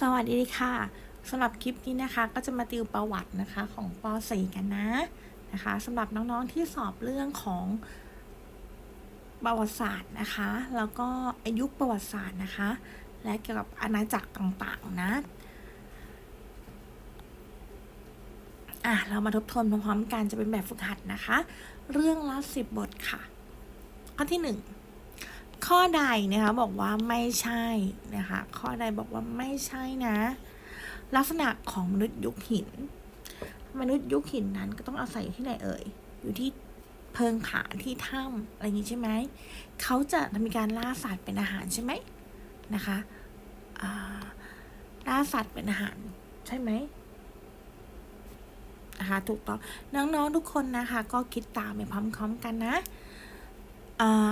สวัสดีค่ะสำหรับคลิปนี้นะคะ ก็จะมาติวประวัตินะคะของป .4 กันนะนะคะสำหรับน้องๆที่สอบเรื่องของประวัติศาสตร์นะคะ แล้วก็อายุประวัติศาสตร์นะคะ และเกี่ยวกับอาณาจักรต่างๆนะอะเรามาทบทวนพร้อมๆกันจะเป็นแบบฝึกหัดนะคะ เรื่องละสิบบทค่ะ ข้อที่หนึ่ง ข้อใดนะคะบอกว่าไม่ใช่นะคะข้อใดบอกว่าไม่ใช่นะ ลักษณะของมนุษย์ยุคหิน มนุษย์ยุคหินนั้นก็ต้องอาศัยอยู่ที่ไหนเอ่ย อยู่ที่เพิงผาที่ถ้ำอะไรอย่างนี้ใช่ไหมเขาจะมีการล่าสัตว์เป็นอาหารใช่ไหมนะคะล่าสัตว์เป็นอาหารใช่ไหมนะคะถูกต้องน้องๆทุกคนนะคะ ก็คิดตามไปพร้อมๆกันนะ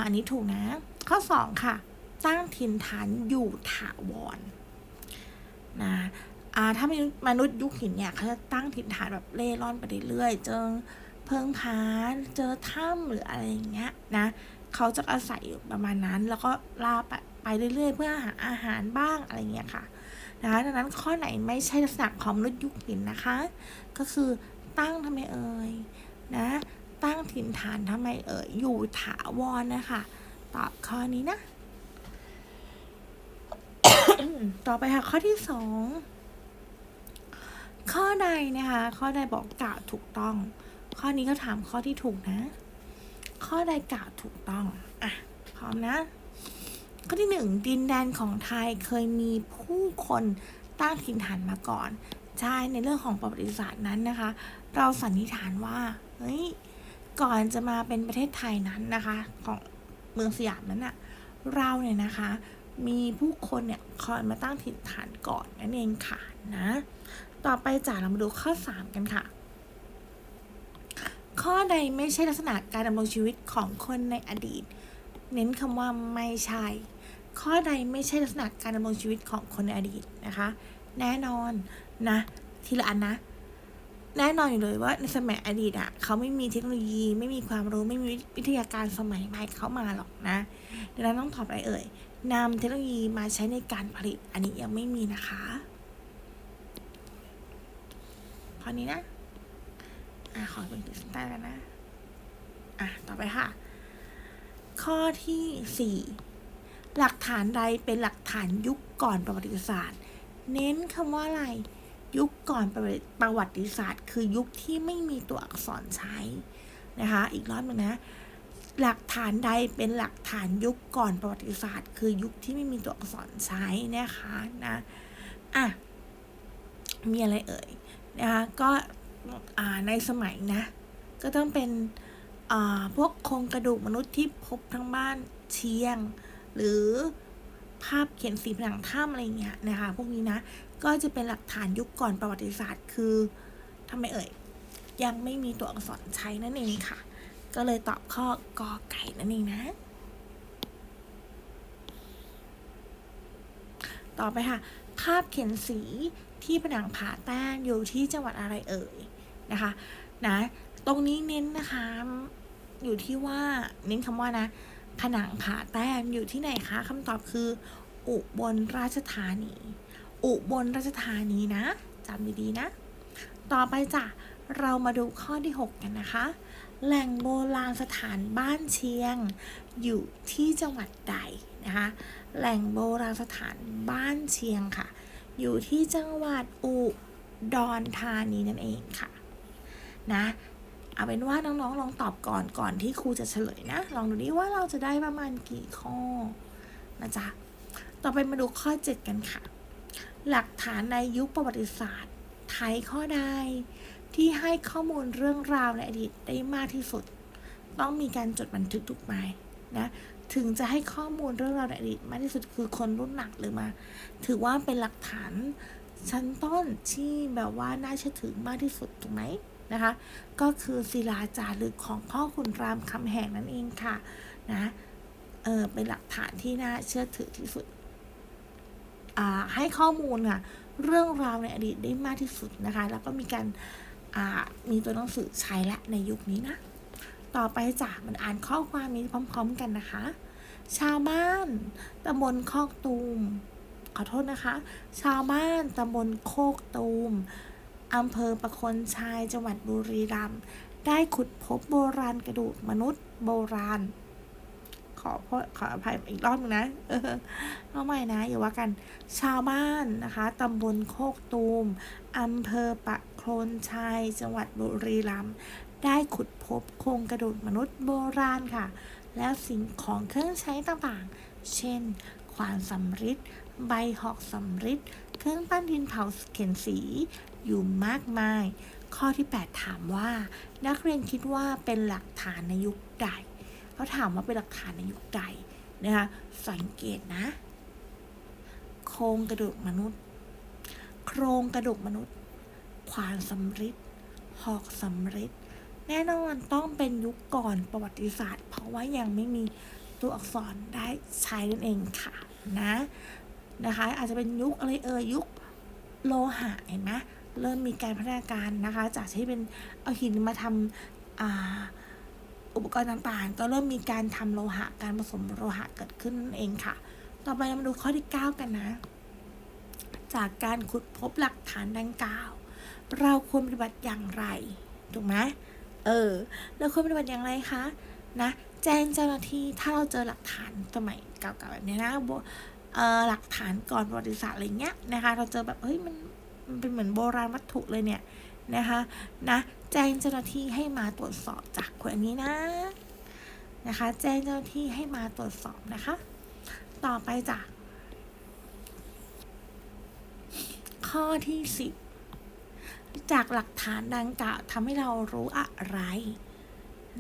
อันนี้ถูกนะ ข้อ 2 ค่ะ ตั้งถิ่นฐานอยู่ถาวรนะถ้ามนุษย์ยุคหินเนี่ยเขาจะตั้งถิ่นฐานแบบเล่ร่อนไปเรื่อยๆเจอเพิงผาเจอถ้ำหรืออะไรอย่างเงี้ยนะเขาจะอาศัยประมาณนั้น แล้วก็ล่าไปไปเรื่อยๆ เพื่อหาอาหารบ้างอะไรเงี้ยค่ะนะคะดังนั้นข้อไหนไม่ใช่ลักษณะของมนุษย์ยุคหินนะคะ ก็คือตั้งทำไมเอ่ยนะ ถิ่นฐานทำไมเอ่ยอยู่ถาวรนะคะ ตอบข้อนี้นะ ต่อไปค่ะ ข้อที่สองข้อใดนะคะ ข้อใดบอกกล่าวถูกต้อง ข้อนี้ก็ถามข้อที่ถูกนะ ข้อใดกล่าวถูกต้องอะพร้อมนะ ข้อที่หนึ่งดินแดนของไทยเคยมีผู้คนตั้งถิ่นฐานมาก่อน ใช่ในเรื่องของประวัติศาสตร์นั้นนะคะ เราสันนิษฐานว่า เฮ้ย ก่อนจะมาเป็นประเทศไทยนั้นนะคะ ของเมืองสยามนั้นอะเราเนี่ยนะคะ มีผู้คนเนี่ยคอยมาตั้งถิ่นฐานก่อนนั่นเองค่ะนะ ต่อไปจ่าเรามาดูข้อ 3 กันค่ะ ข้อใดไม่ใช่ลักษณะการดำรงชีวิตของคนในอดีต เน้นคำว่าไม่ใช่ ข้อใดไม่ใช่ลักษณะการดำรงชีวิตของคนในอดีตนะคะ แน่นอนนะทีละอันนะ แน่นอนอยู่เลยว่าในสมัยอดีตอะเขาไม่มีเทคโนโลยีไม่มีความรู้ไม่มีวิทยาการสมัยใหม่เข้ามาหรอกนะดังนั้นต้องตอบอะไรเอ่ยนำเทคโนโลยีมาใช้ในการผลิตอันนี้ยังไม่มีนะคะข้อนี้นะอะขอเป็นขีดเส้นใต้แล้วนะอะต่อไปค่ะ ข้อที่สี่หลักฐานใดเป็นหลักฐานยุคก่อนประวัติศาสตร์ เน้นคำว่าอะไร ยุคก่อนประวัติศาสตร์ คือยุคที่ไม่มีตัวอักษรใช้นะคะ อีกรอบหนึงนะ หลักฐานใดเป็นหลักฐานยุคก่อนประวัติศาสตร์ คือยุคที่ไม่มีตัวอักษรใช้นะคะนะอะมีอะไรเอ่ยนะคะก็อ่าในสมัยนะ ก็ต้องเป็นอ่าพวกโครงกระดูกมนุษย์ที่พบทั้งบ้านเชียง หรือภาพเขียนสีผนังถ้ำอะไรเงี้ยนะคะ พวกนี้นะ ก็จะเป็นหลักฐานยุคก่อนประวัติศาสตร์ คือทำไมเอ่ย ยังไม่มีตัวอักษรใช้นั่นเองค่ะ ก็เลยตอบข้อกอไก่นั่นเองนะ ต่อไปค่ะ ภาพเขียนสีที่ผนังผาแต้มอยู่ที่จังหวัดอะไรเอ่ยนะคะ นะ ตรงนี้เน้นนะคะ อยู่ที่ว่าเน้นคำว่านะ ผนังผาแต้มอยู่ที่ไหนคะคำตอบคืออุบลราชธานี อุบลราชธานีนะจำดีๆนะ ต่อไปจ้ะเรามาดูข้อที่ 6 กันนะคะ แหล่งโบราณสถานบ้านเชียง อยู่ที่จังหวัดใดนะคะ แหล่งโบราณสถานบ้านเชียงค่ะ อยู่ที่จังหวัดอุดรธานีนั่นเองค่ะ นะเอาเป็นว่าน้องๆลองตอบก่อนก่อนที่ครูจะเฉลยนะ ลองดูดิว่าเราจะได้ประมาณกี่ข้อนะจ๊ะ ต่อไปมาดูข้อ 7 กันค่ะ หลักฐานในยุคประวัติศาสตร์ ไทยข้อใดที่ให้ข้อมูลเรื่องราวในอดีตได้มากที่สุด ต้องมีการจดบันทึกถูกไหมนะถึงจะให้ข้อมูลเรื่องราวในอดีตมากที่สุดคือคนรุ่นหนักหรือมา ถือว่าเป็นหลักฐานชั้นต้นที่แบบว่าน่าเชื่อถือมากที่สุดถูกไหมนะคะ ก็คือศิลาจารึกของพ่อขุนรามคำแหงนั่นเองค่ะนะเออเป็นหลักฐานที่น่าเชื่อถือที่สุด ให้ข้อมูลค่ะเรื่องราวในอดีตได้มากที่สุดนะคะ แล้วก็มีการมีตัวหนังสือใช้ละในยุคนี้นะ ต่อไปจ้ะมันอ่านข้อความนี้พร้อม ๆ กันนะคะ ชาวบ้านตำบลคอกตูม ขอโทษนะคะ ชาวบ้านตำบลโคกตูมอำเภอประคนชัยจังหวัดบุรีรัมย์ได้ขุดพบโบราณกระดูกมนุษย์โบราณ อโทษขออภัยอีกรอบหนึงนะ เออเอาใหม่นะอย่าว่ากัน ชาวบ้านนะคะตำบลโคกตูมอำเภอปะโคนชัย จังหวัดบุรีรัมย์ได้ขุดพบโครงกระดูกมนุษย์โบราณค่ะ และสิ่งของเครื่องใช้ต่างๆ เช่น ขวานสำริดใบหอกสำริดเครื่องปั้นดินเผาเขียนสี อยู่มากมาย ข้อที่ 8 ถามว่า นักเรียนคิดว่าเป็นหลักฐานในยุคใด เขาถามว่าเป็นหลักฐานในยุคใดนะคะสังเกตนะ โครงกระดูกมนุษย์ โครงกระดูกมนุษย์ ขวานสำริดหอกสำริดแน่นอนต้องเป็นยุคก่อนประวัติศาสตร์ เพราะว่ายังไม่มีตัวอักษรได้ใช้นั่นเองค่ะนะนะคะ อาจจะเป็นยุคอะไรเอ่ยยุคโลหะเห็นไหมเริ่มมีการพัฒนาการนะคะ จากที่เป็นเอาหินมาทำอ่า อุปกรณ์ต่างๆก็เริ่มมีการทำโลหะการผสมโลหะเกิดขึ้นเองค่ะ ต่อไปเรามาดูข้อที่ 9 กันนะ จากการขุดพบหลักฐานดังกล่าว เราควรปฏิบัติอย่างไรถูกไหมเออเราควรปฏิบัติอย่างไรคะนะแจ้งเจ้าหน้าที่ถ้าเราเจอหลักฐานสมัยเก่าๆแบบนี้นะหลักฐานก่อนประวัติศาสตร์อะไรเงี้ยนะคะ เราเจอแบบเฮ้ยมันมันเป็นเหมือนโบราณวัตถุเลยเนี่ย นะคะนะแจ้งเจ้าหน้าที่ให้มาตรวจสอบจากคนอันนี้นะนะคะแจ้งเจ้าหน้าที่ให้มาตรวจสอบนะคะ ต่อไปจาก ข้อที่สิบจากหลักฐานดังกล่าวทำให้เรารู้อะไร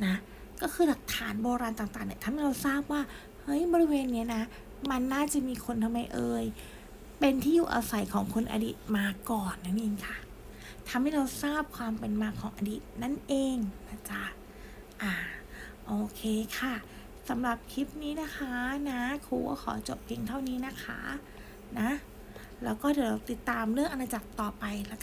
นะก็คือหลักฐานโบราณต่างๆเนี่ยทำให้เราทราบว่าเฮ้ยบริเวณเนี้ยนะ มันน่าจะมีคนทำไมเอ่ยเป็นที่อยู่อาศัยของคนอดีตมาก่อนนั่นเองค่ะ ทำให้เราทราบความเป็นมาของอดีตนั่นเองนะจ๊ะอ่าโอเคค่ะสำหรับคลิปนี้นะคะนะครูก็ขอจบเพียงเท่านี้นะคะนะแล้วก็เดี๋ยวเราติดตามเรื่องอาณาจักรต่อไปแล้วกัน